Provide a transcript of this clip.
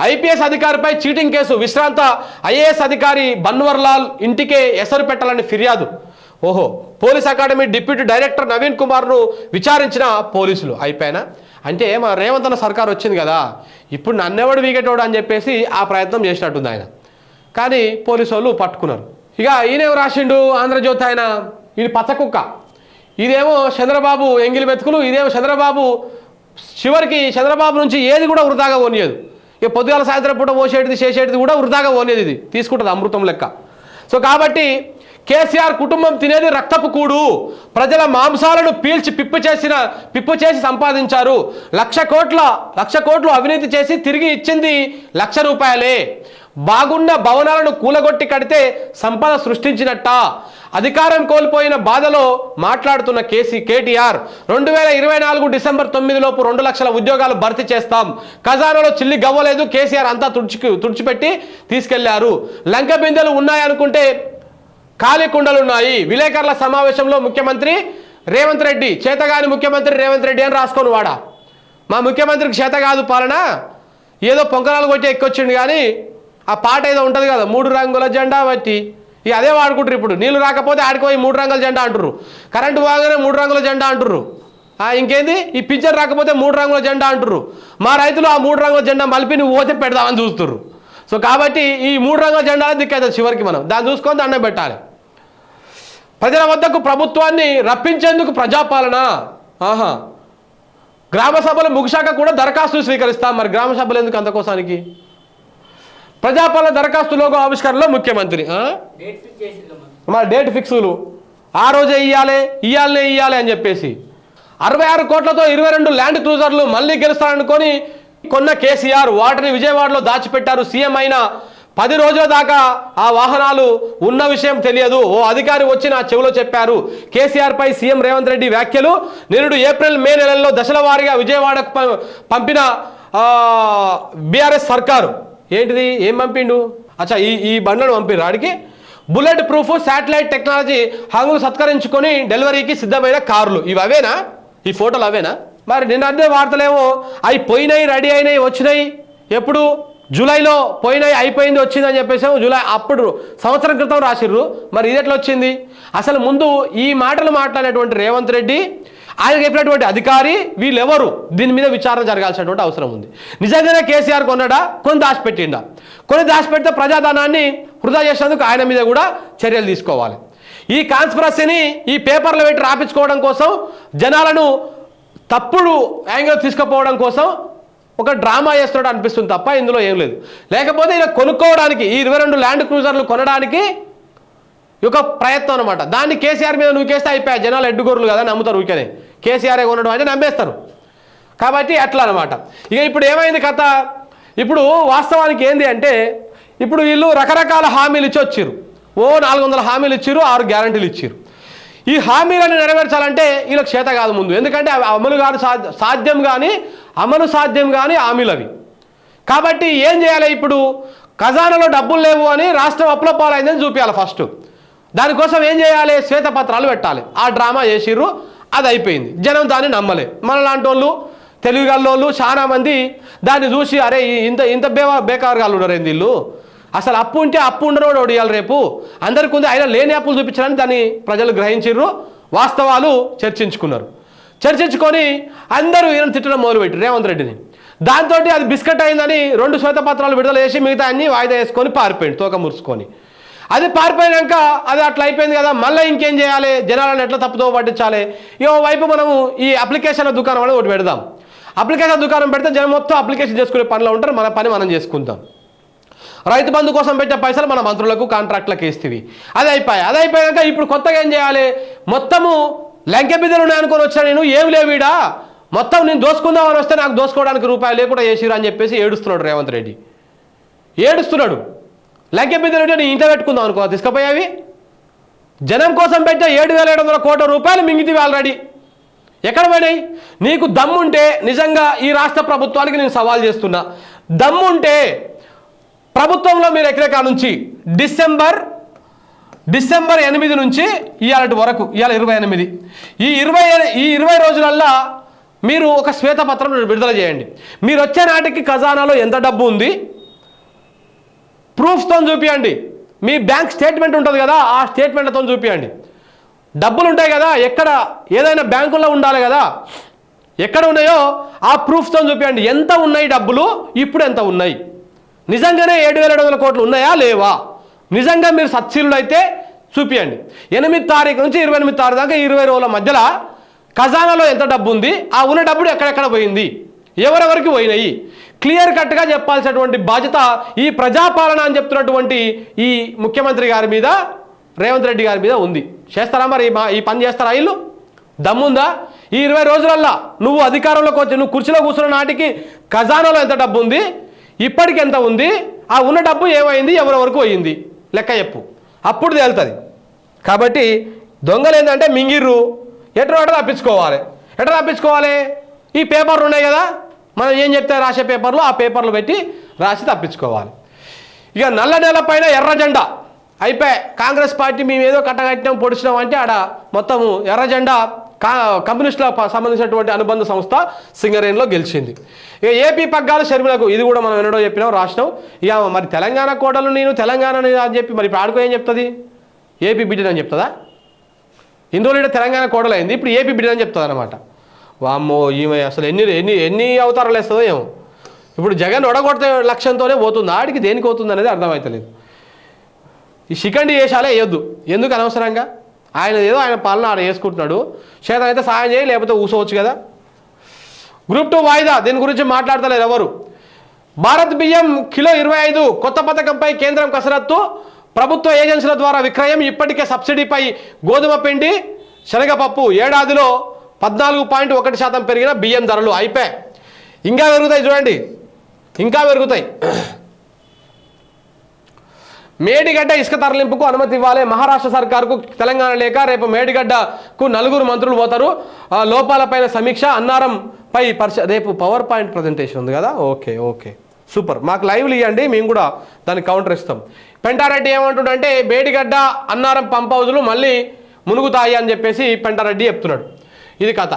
IPS అధికారిపై cheating case. విశ్రాంత IAS అధికారి బన్వర్లాల్ ఇంటికే ఎసరు పెట్టాలని ఫిర్యాదు. ఓహో police academy deputy director Naveen కుమార్ను విచారించిన పోలీసులు. అయిపోయినా? అంటే మన రేవంత్ అన్న సర్కార్ వచ్చింది కదా. ఇప్పుడు నన్నెవడు వీగేటోడు అని చెప్పేసి ఆ ప్రయత్నం చేసినట్టుంది ఆయన. కానీ పోలీసు వాళ్ళు పట్టుకున్నారు. ఇక ఈయనేం రాసిండు? ఆంధ్రజ్యోతి ఆయన. ఇది పచ్చకుక్క. ఇదేమో చంద్రబాబు ఎంగిలి మెతుకులు ఇదేమో చంద్రబాబు చివరికి చంద్రబాబు నుంచి ఏది కూడా వృధాగా కొనియదు. ఇక పొద్దుగాల సాయంత్రం పూట పోసేటిది చేసేటిది కూడా వృధాగా పోనేది ఇది. తీసుకుంటుంది అమృతం లెక్క. సో కాబట్టి కేసీఆర్ కుటుంబం తినేది రక్తపు కూడు. ప్రజల మాంసాలను పీల్చి పిప్పు చేసిన పిప్పు చేసి సంపాదించారు. లక్ష కోట్ల లక్ష కోట్లు అవినీతి చేసి తిరిగి ఇచ్చింది లక్ష రూపాయలే. బాగున్న భవనాలను కూలగొట్టి కడితే సంపద సృష్టించినట్ట? అధికారం కోల్పోయిన బాధలో మాట్లాడుతున్న కేసీ కేటీఆర్ రెండు వేల ఇరవై నాలుగు డిసెంబర్ తొమ్మిది లోపు రెండు లక్షల ఉద్యోగాలు భర్తీ చేస్తాం. ఖజానాలో చిల్లి గవ్వలేదు కేసీఆర్ అంతా తుడిచి తుడిచిపెట్టి తీసుకెళ్ళారు. లంక బిందెలు ఉన్నాయనుకుంటే ఖాళీ కుండలు ఉన్నాయి. విలేకరుల సమావేశంలో ముఖ్యమంత్రి రేవంత్ రెడ్డి చేతగాని ముఖ్యమంత్రి రేవంత్ రెడ్డి అని రాసుకొని వాడా? మా ముఖ్యమంత్రికి చేత కాదు పాలన? ఏదో పొంకరాలు కొట్టి ఎక్కొచ్చిండు కానీ ఆ పాట ఏదో ఉంటుంది కదా మూడు రంగుల జెండా బట్టి. ఇక అదే వాడుకుంటారు ఇప్పుడు. నీళ్ళు రాకపోతే ఆడిపోయి మూడు రంగుల జెండా అంటుర్రు. కరెంటు బాగానే మూడు రంగుల జెండా అంటుర్రు. ఆ, ఇంకేంది? ఈ పిక్చర్ రాకపోతే మూడు రంగుల జెండా అంటుర్రు. మా రైతులు ఆ మూడు రంగుల జెండా మలిపి నువ్వు పోతే పెడదామని చూస్తుర్రు. సో కాబట్టి ఈ మూడు రంగుల జెండా దిక్కవుతుంది చివరికి మనం. దాన్ని చూసుకొని దండం పెట్టాలి. ప్రజల వద్దకు ప్రభుత్వాన్ని రప్పించేందుకు ప్రజాపాలన. ఆహా. గ్రామ సభలు ముగిశాక కూడా దరఖాస్తులు స్వీకరిస్తాం. మరి గ్రామ సభలు ఎందుకు అంతకోసానికి? ప్రజాపాలన దరఖాస్తు లోగో ఆవిష్కరణలో ముఖ్యమంత్రి ఆ? డేట్ మరి డేట్ ఫిక్స్లు. ఆ రోజే ఇయ్యాలి ఇయ్యాలనే ఇయ్యాలి అని చెప్పేసి. అరవై ఆరు కోట్లతో ఇరవై రెండు ల్యాండ్ క్రూజర్లు మళ్ళీ గెలుస్తారనుకొని కొన్న కేసీఆర్ వాటిని విజయవాడలో దాచిపెట్టారు సీఎం అయిన పది రోజుల దాకా ఆ వాహనాలు ఉన్న విషయం తెలియదు. ఓ అధికారి వచ్చి నా చెవిలో చెప్పారు. కేసీఆర్పై సీఎం రేవంత్ రెడ్డి వ్యాఖ్యలు నిరుడు ఏప్రిల్ మే నెలల్లో దశల వారీగా విజయవాడకు పంపిన బీఆర్ఎస్ సర్కారు. ఏంటిది? ఏం పంపిండు? అచ్చా ఈ ఈ బండ్లను పంపిరు ఆడికి? బుల్లెట్ ప్రూఫ్ శాటిలైట్ టెక్నాలజీ హంగులు సత్కరించుకొని డెలివరీకి సిద్ధమైన కార్లు. ఇవి అవేనా? ఈ ఫోటోలు అవేనా? మరి నిన్న అదే వార్తలేమో అవి పోయినాయి రెడీ అయినాయి వచ్చినాయి. ఎప్పుడు? జూలైలో పోయినాయి అయిపోయింది వచ్చింది అని చెప్పేసి జూలై అప్పుడు సంవత్సరం క్రితం రాసిర్రు. మరి ఇది ఎట్లా వచ్చింది? అసలు ముందు ఈ మాటలు మాట్లాడేటువంటి రేవంత్ రెడ్డి ఆయన చెప్పినటువంటి అధికారి వీళ్ళెవరు? దీని మీద విచారణ జరగాల్సినటువంటి అవసరం ఉంది. నిజంగానే కేసీఆర్ కొన్నాడా? కొన్ని దాచిపెట్టిండా? కొన్ని దాచిపెడితే ప్రజాధనాన్ని వృధా చేసినందుకు ఆయన మీద కూడా చర్యలు తీసుకోవాలి. ఈ కాన్స్పరసీని ఈ పేపర్లు పెట్టి రాపించుకోవడం కోసం జనాలను తప్పుడు యాంగిల్ తీసుకుపోవడం కోసం ఒక డ్రామా చేస్తున్నాడు అనిపిస్తుంది తప్ప ఇందులో ఏం లేదు. లేకపోతే ఇలా కొనుక్కోవడానికి ఈ ఇరవై రెండు ల్యాండ్ క్రూజర్లు కొనడానికి ఈ యొక్క ప్రయత్నం అనమాట దాన్ని కేసీఆర్ మీద నూకేస్తే అయిపోయాయి జనాలు ఎడ్డుగోరులు కదా నమ్ముతారు ఊరికనే. కేసీఆర్ కొనడం అంటే నమ్మేస్తారు. కాబట్టి అట్లా అనమాట ఇక ఇప్పుడు ఏమైంది కథ? ఇప్పుడు వాస్తవానికి ఏంది అంటే ఇప్పుడు వీళ్ళు రకరకాల హామీలు ఇచ్చి వచ్చిర్రు ఓ నాలుగు వందల హామీలు ఇచ్చిర్రు ఆరు గ్యారంటీలు ఇచ్చిర్రు. ఈ హామీలను నెరవేర్చాలంటే వీళ్ళకి చేత కాదు ముందు. ఎందుకంటే అవి అమలు కాదు సాధ్య సాధ్యం కానీ అమలు సాధ్యం కానీ హామీలు అవి. కాబట్టి ఏం చేయాలి ఇప్పుడు? ఖజానాలో డబ్బులు లేవు అని రాష్ట్రం అప్పులపాలైందని చూపించాలి ఫస్ట్. దానికోసం ఏం చేయాలి? శ్వేతపత్రాలు పెట్టాలి. ఆ డ్రామా చేసిర్రు అది అయిపోయింది. జనం దాన్ని నమ్మలే. మన లాంటి వాళ్ళు తెలివిగల్లోళ్ళు గల్లోళ్ళు చాలామంది దాన్ని చూసి అరే ఇంత ఇంత బేవా బేకారుగాళ్ళు ఉన్నారు ఏంది వీళ్ళు? అసలు అప్పు ఉంటే అప్పు ఉండనోడు ఒడియాలి రేపు. అందరికి ఉంది అయినా లేని అప్పులు చూపించాలని దాన్ని ప్రజలు గ్రహించిర్రు వాస్తవాలు చర్చించుకున్నారు. చర్చించుకొని అందరూ ఈయన తిట్టడం మొదలుపెట్టారు రేవంత్ రెడ్డిని. దాంతో అది బిస్కెట్ అయిందని రెండు శ్వేతపత్రాలు విడుదల చేసి మిగతా అన్ని వాయిదా వేసుకొని పారిపోయింది తోక మురుచుకొని. అది పారిపోయాక అది అట్లా అయిపోయింది కదా మళ్ళీ ఇంకేం చేయాలి? జనాలను ఎట్లా తప్పుదో పట్టించాలి? ఇక వైపు మనము ఈ అప్లికేషన్ల దుకాణం అనేది ఒకటి పెడదాం. అప్లికేషన్ దుకాణం పెడితే జనం మొత్తం అప్లికేషన్ చేసుకునే పనిలో ఉంటారు మన పని మనం చేసుకుంటాం. రైతు బంధు కోసం పెట్టే పైసలు మన మంత్రులకు కాంట్రాక్ట్లకు ఇస్తేవి అది అయిపోయి అది అయిపోయాక ఇప్పుడు కొత్తగా ఏం చేయాలి? మొత్తము లంకె బిద్దలు ఉన్నాయనుకొని వచ్చా నేను ఏం లేవిడా మొత్తం నేను దోసుకుందామని వస్తే నాకు దోసుకోవడానికి రూపాయలు లేకుండా చేసిరు అని చెప్పేసి ఏడుస్తున్నాడు రేవంత్ రెడ్డి. ఏడుస్తున్నాడు. లంకె బిద్దలు ఉంటే నేను ఇంట పెట్టుకుందాం అనుకో తీసుకుపోయావి జనం కోసం పెట్టే ఏడు వేల ఏడు వందల కోట్ల రూపాయలు మింగితివి ఆల్రెడీ ఎక్కడ పోయినాయి నీకు దమ్ముంటే నిజంగా ఈ రాష్ట్ర ప్రభుత్వానికి నేను సవాల్ చేస్తున్నా. దమ్ముంటే ప్రభుత్వంలో మీరు ఎక్కడెక్కడ నుంచి? డిసెంబర్ డిసెంబర్ ఎనిమిది నుంచి ఇవాళ వరకు ఇవాళ ఇరవై ఎనిమిది. ఈ ఇరవై ఈ ఇరవై రోజులల్లా మీరు ఒక శ్వేతపత్రం విడుదల చేయండి. మీరు వచ్చే నాటికి ఖజానాలో ఎంత డబ్బు ఉంది? ప్రూఫ్తో చూపించండి మీ బ్యాంక్ స్టేట్మెంట్ ఉంటుంది కదా ఆ స్టేట్మెంట్తో చూపించండి డబ్బులు ఉంటాయి కదా ఎక్కడ ఏదైనా బ్యాంకుల్లో ఉండాలి కదా. ఎక్కడ ఉన్నాయో ఆ ప్రూఫ్తో చూపించండి ఎంత ఉన్నాయి డబ్బులు? ఇప్పుడు ఎంత ఉన్నాయి? నిజంగానే ఏడు వేల ఏడు వందల కోట్లు ఉన్నాయా? లేవా? నిజంగా మీరు సత్శీలుడైతే చూపియండి. ఎనిమిది తారీఖు నుంచి ఇరవై ఎనిమిది తారీఖు దాకా ఇరవై రోజుల మధ్యలో ఖజానాలో ఎంత డబ్బు ఉంది? ఆ ఉన్న డబ్బులు ఎక్కడెక్కడ పోయింది? ఎవరెవరికి పోయినాయి? క్లియర్ కట్గా చెప్పాల్సినటువంటి బాధ్యత ఈ ప్రజాపాలన అని చెప్తున్నటువంటి ఈ ముఖ్యమంత్రి గారి మీద రేవంత్ రెడ్డి గారి మీద ఉంది. చేస్తారా మరి ఈ ఈ పని చేస్తారా వీళ్ళు? దమ్ముందా? ఈ ఇరవై రోజులల్లా నువ్వు అధికారంలోకి వచ్చి నువ్వు కుర్చీలో కూర్చున్న నాటికి ఖజానాలో ఎంత డబ్బు ఉంది? ఇప్పటికి ఎంత ఉంది? ఆ ఉన్న డబ్బు ఏమైంది? ఎవరెవరకు పోయింది? లెక్క చెప్పు. అప్పుడు తేలుతుంది. కాబట్టి దొంగలు ఏంటంటే మింగిర్రు. ఎటు ఎట్లా తప్పించుకోవాలి. ఎట తప్పించుకోవాలి? ఈ పేపర్లు ఉన్నాయి కదా? మనం ఏం చెప్తే రాసే పేపర్లు ఆ పేపర్లు పెట్టి రాసి తప్పించుకోవాలి. ఇక నల్ల నేల పైన ఎర్ర జెండా. అయిపోయి కాంగ్రెస్ పార్టీ మేము ఏదో కట్టగట్టినాం పొడిచినాం అంటే ఆడ మొత్తము ఎర్ర జెండా. కమ్యూనిస్టుల సంబంధించినటువంటి అనుబంధ సంస్థ సింగరేణిలో గెలిచింది. ఇక ఏపీ పగ్గాల షర్మిలకు ఇది కూడా మనం ఎన్నడో చెప్పినాం రాసినాం. ఇక మరి తెలంగాణ కోటలు నేను తెలంగాణ అని చెప్పి మరి ఇప్పుడు ఆడుకో ఏం చెప్తుంది? ఏపీ బిడ్డని చెప్తుందా? ఇందులో తెలంగాణ కోడలైంది ఇప్పుడు ఏపీ బిడ్డని చెప్తుంది అనమాట వామ్మో ఈమె అసలు ఎన్ని ఎన్ని ఎన్ని అవతారాలు వేస్తుందో ఏమో. ఇప్పుడు జగన్ ఒడగొడితే లక్ష్యంతోనే పోతుంది? ఆడికి దేనికి పోతుంది అనేది అర్థమవుతలేదు ఈ శిఖండి వేషాలే వేయొద్దు. ఎందుకు అనవసరంగా? ఆయన ఏదో ఆయన పాలన ఆడ వేసుకుంటున్నాడు చేత అయితే సాయం చేయి లేకపోతే ఊసవచ్చు కదా. గ్రూప్ టూ వాయిదా దీని గురించి మాట్లాడతలేరు ఎవరు. భారత్ బియ్యం కిలో ఇరవై ఐదు కొత్త పథకంపై కేంద్రం కసరత్తు. ప్రభుత్వ ఏజెన్సీల ద్వారా విక్రయం ఇప్పటికే సబ్సిడీపై గోధుమ పిండి శనగపప్పు ఏడాదిలో పద్నాలుగు పాయింట్ ఒకటి శాతం పెరిగిన బియ్యం ధరలు అయిపోయాయి. ఇంకా పెరుగుతాయి చూడండి. ఇంకా పెరుగుతాయి. మేడిగడ్డ ఇసుక తరలింపుకు అనుమతి ఇవ్వాలి. మహారాష్ట్ర సర్కార్కు తెలంగాణ లేక రేపు మేడిగడ్డకు నలుగురు మంత్రులు పోతారు. లోపాలపైన సమీక్ష. అన్నారం పై పరిశ రేపు పవర్ పాయింట్ ప్రజెంటేషన్ ఉంది కదా? Okay okay. సూపర్. మాకు లైవ్లు ఇవ్వండి మేము కూడా దానికి కౌంటర్ ఇస్తాం. పెంటారెడ్డి ఏమంటుండంటే మేడిగడ్డ అన్నారం పంప్ హౌజులు మళ్ళీ మునుగుతాయి అని చెప్పేసి పెంటారెడ్డి చెప్తున్నాడు. ఇది కథ.